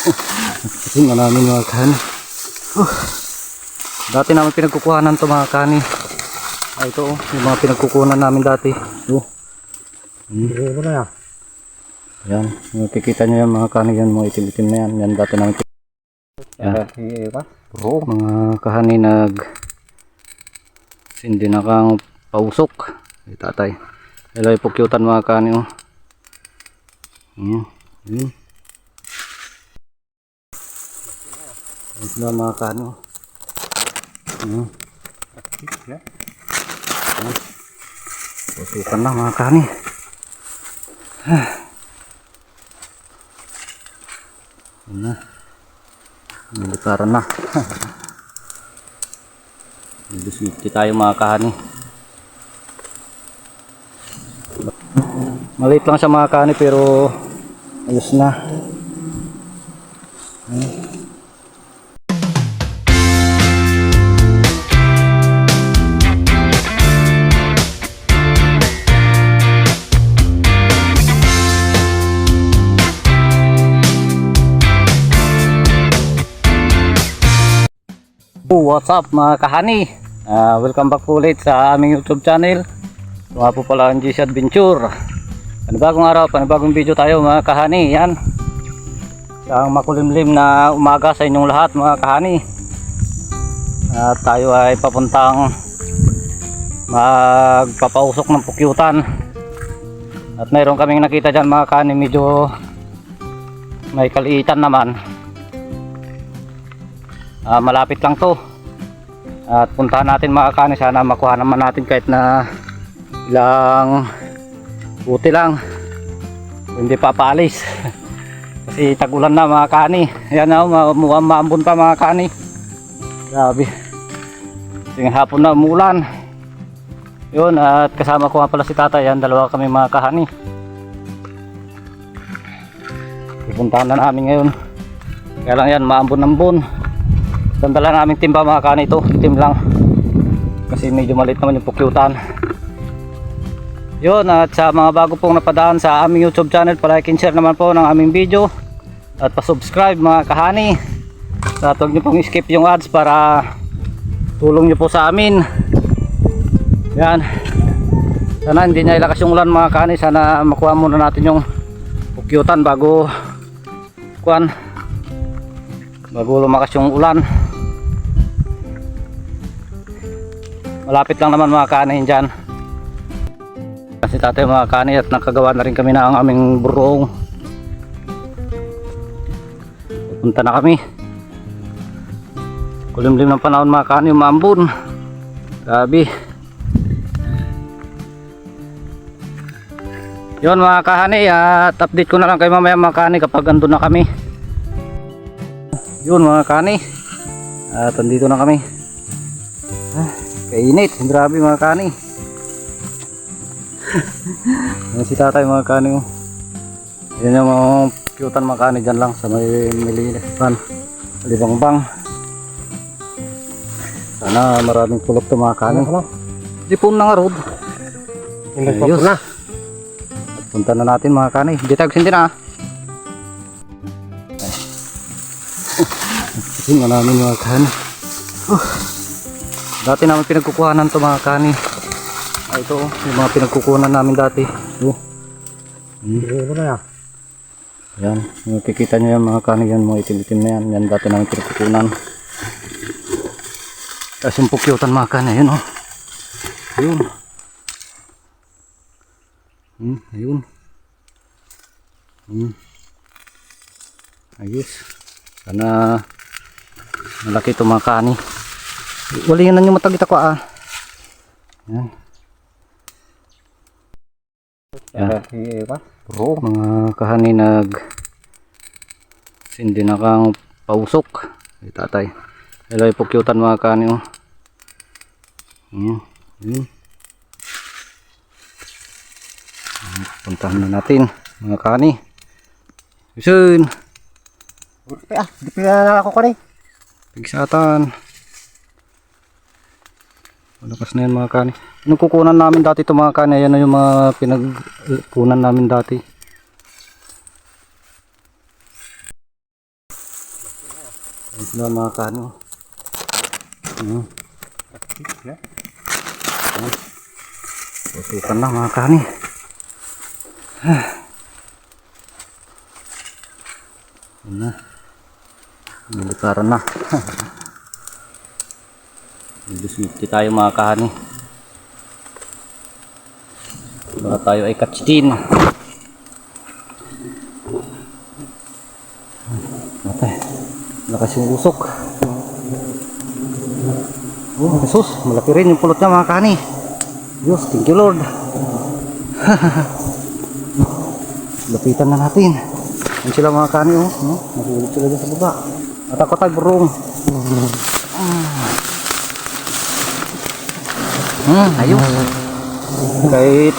Kasi namin mga kani. Uh, dati namin pinagkukuhanan to mga kani. Ah, ito oh, yung mga pinagkukuhanan namin dati. Oh. Hmm. Yan? Yan, yung kikita nyo yan mga kani yan, mga itim-itim na yan. Yan dati namin Yan. Bro, mga kahani nag sindi na kang pausok. Ay tatay. Hello, ipukyutan mga kahani oh. Yan. Yan. Ito na mga kahani oh. Yan. Yan. Pusukan na mga kahani. Yan na. Militaran na. Nagdismiti tayo mga kahani. Maliit lang siya mga kahani pero ayos na. What's up mga kahani? Ah, welcome back po ulit sa aming YouTube channel. Nga po pala ang GC Adventure. Panibagong araw, panibagong video tayo mga kahani. Yan. Isang makulimlim na umaga sa inyong lahat mga kahani. At tayo ay papuntang magpapausok ng pukyutan. At mayroon kaming nakita dyan mga kahani medyo may kaliitan naman. Ah, malapit lang to. At puntahan natin mga kani sana makuha naman natin kahit na ilang buti lang. Hindi pa paalis. Kasi tagulan na mga kani. Yan na ma mukhang maambon pa mga kani. Grabe. Kasi hapon na umulan yun at kasama ko nga pala si tatay. Yan dalawa kami mga kahani. Pupuntahan na namin ngayon. Kaya lang yan maambon-ambon Sandala namin timba mga kani ito, tim lang. Kasi medyo maliit naman yung pukyutan. Yun, at sa mga bago pong napadaan sa aming YouTube channel, palike share naman po ng aming video. At pa-subscribe mga kahani. At huwag nyo pong skip yung ads para tulong nyo po sa amin. Yan. Sana hindi niya ilakas yung ulan mga kahani. Sana makuha muna natin yung pukyutan bago kuan bago lumakas yung ulan malapit lang naman mga kanin dyan. Kasi tatay mga kanin at nakagawa na rin kami na ang aming burong. Punta na kami. Kulimlim ng panahon mga kanin umambon grabe. Yun mga kahani at update ko na lang kayo mamaya mga kahani kapag andun na kami. Yun mga kani at andito na kami kainit grabe mga kani yan si tatay mga kani oh. yan yung mga cute mga kani dyan lang sa may milipan libangbang sana maraming pulok to mga kani Ano? di po na nga road Hindi Ayos. na. at punta na natin mga kani di tayo sinti na ah Kasi namin mga kani. Uh, dati namin pinagkukuhanan to mga kani. Ah, ito oh, yung mga pinagkukuhanan namin dati. Oh. Hmm. Yan? Yan, yung kikita nyo yan mga kani yan, mga itim-itim na yan. Yan dati namin pinagkukuhanan. Tapos yung pukyutan mga kani, yun oh. Ayun. Hmm, ayun. Hmm. Ayos. Sana malaki ito mga kani. Wala yun na yung matagita ko ah. Yan. Yan. Bro, mga kahani nag sindi na kang pausok. Ay tatay. Hello, ipukyutan mga kahani oh. Yan. Yan. Yan, Puntahan na natin mga kahani. Yun. Ah, di pa na. Pigsatan. Malakas na yan mga kani. Anong kukunan namin dati ito mga kani? Ayan na yung mga pinagkunan namin dati. Ayun sila mga kano. Hmm. Tutukan na mga kani. Yun na. Nilikaran na. Nagdismiti tayo mga kani. Baka tayo ay katsitin. Matay. Lakas yung usok. Oh, Jesus, malaki rin yung pulot niya mga kani. Diyos, thank you Lord. Lapitan na natin. Yan sila mga kani oh. Nahulog sila dyan sa baba. At ako tayo burong. Hmm, ayos. Kahit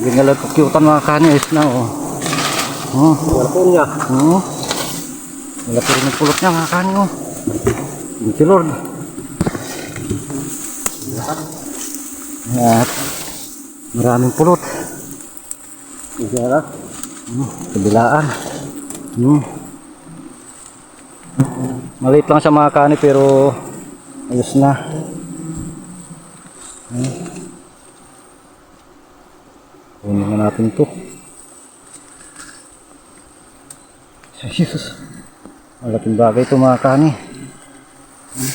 hindi nga lang kukyutan mga kani ayos na oh. Oh, Wala po niya. oh. Malaki rin yung pulot niya mga kani oh. Thank you Lord. At maraming pulot. Na. Hmm, kabilaan. Hmm. Maliit lang siya mga kani pero ayos na. Hmm. Kunin na natin ito. Jesus. Malaking bagay ito mga kani. Hmm.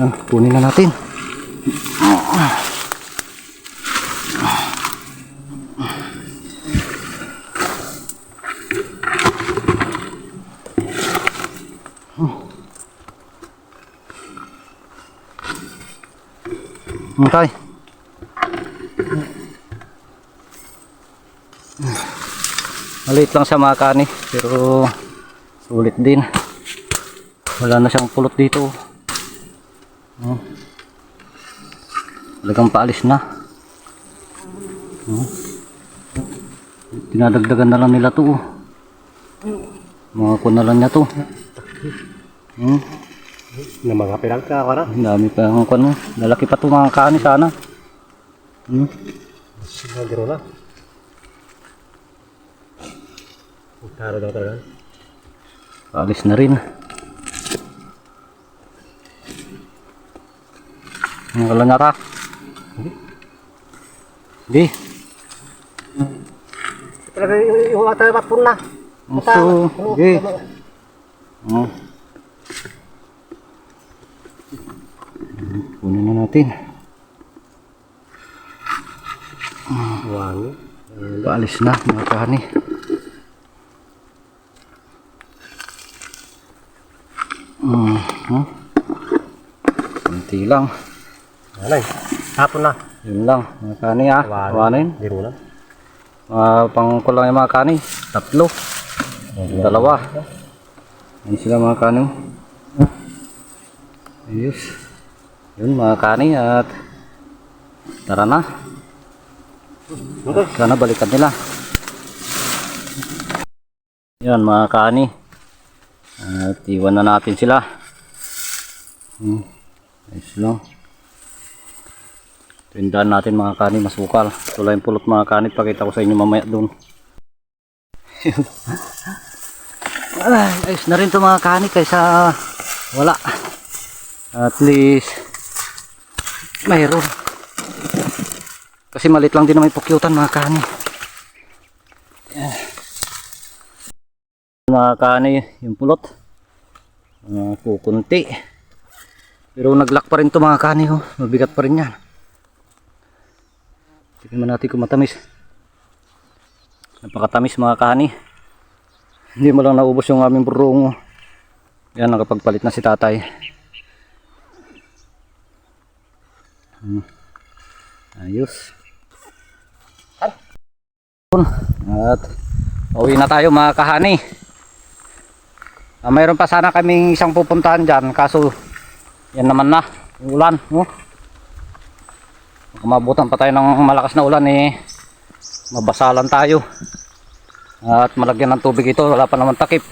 Yan, kunin na natin. Okay. Maliit lang siya mga kani, pero sulit din. Wala na siyang pulot dito. Hmm. Talagang paalis na. Hmm. Dinadagdagan na lang nila to. oh. Mga kun na lang niya to. Hmm. Na mga pirang ka ka na. Ang dami pa ang kuno. Lalaki pa to mga kaani sana. Hmm. Nagiro na. Taro daw talaga. Alis na rin. Ang wala na ra. Hindi. Talaga yung- yung ata matpun na. Musto. Hindi. Oh. Kunin na natin. Wangi. Paalis na mga. Hmm. hmm. Kunti lang. Alay. Hapon na. Yun lang. Mga kani ah. Wala. Wanin. Giro na. Uh, pang kulang yung mga kani. Tatlo. Dalawa. Yan sila mga kani. Ayos. Yun mga kani at tara na. Sana balikan nila. Yan mga kani. At iwan na natin sila. Hmm. Ayos lang. Tindahan natin mga kani masukal. Wala yung pulot mga kani. Pakita ko sa inyo mamaya doon. Ay, ayos na rin to mga kani kaysa wala. At least mayroon. Kasi malit lang din naman pukyutan mga kani. Yan. Mga kani yung pulot. Uh, kukunti. Pero naglock pa rin to mga kani. Oh. Mabigat pa rin yan. Tignan natin kung matamis. Napakatamis mga kani. Hindi mo lang naubos yung aming burong. Yan, nakapagpalit na si tatay. Hmm. Ayos. At uwi na tayo mga kahani. Ah, mayroon pa sana kaming isang pupuntahan dyan. Kaso yan naman na. Yung ulan. Oh. Kung mabutan pa tayo ng malakas na ulan eh mabasalan tayo at malagyan ng tubig ito wala pa naman takip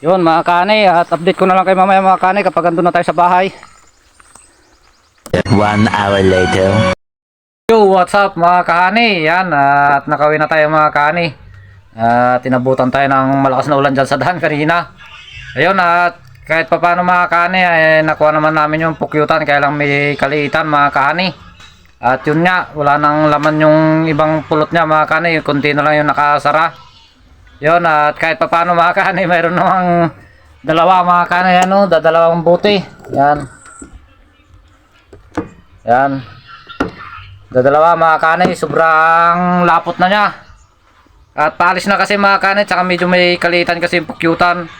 yun mga kani at update ko na lang kayo mamaya mga kani kapag andun na tayo sa bahay One hour later. Yo, what's up mga kahani? Yan, at nakawin na tayo mga kahani. At tinabutan tayo ng malakas na ulan dyan sa daan kanina. Ayun, at kahit pa paano mga kahani, eh, nakuha naman namin yung pukyutan kaya lang may kaliitan mga kahani. At yun nga, wala nang laman yung ibang pulot niya mga kahani, kunti na lang yung nakasara. Yun, at kahit pa paano mga kahani, mayroon namang dalawa mga kahani, ano, dadalawang buti. Yan. Yan. Dadalawa mga kanay, sobrang lapot na niya. At paalis na kasi mga kanay, tsaka medyo may kalitan kasi yung pukyutan.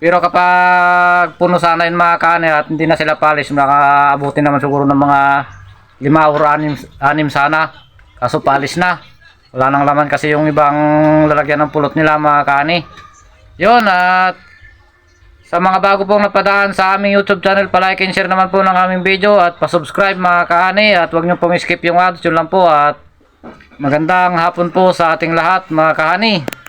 Pero kapag puno sana yung mga kanay at hindi na sila paalis, makaabutin naman siguro ng mga lima or anim, anim sana. Kaso paalis na. Wala nang laman kasi yung ibang lalagyan ng pulot nila mga kanay. Yun at sa mga bago pong napadaan sa aming YouTube channel, palike and share naman po ng aming video at pasubscribe mga kahani at huwag nyo pong skip yung ads, yun lang po at magandang hapon po sa ating lahat mga kahani.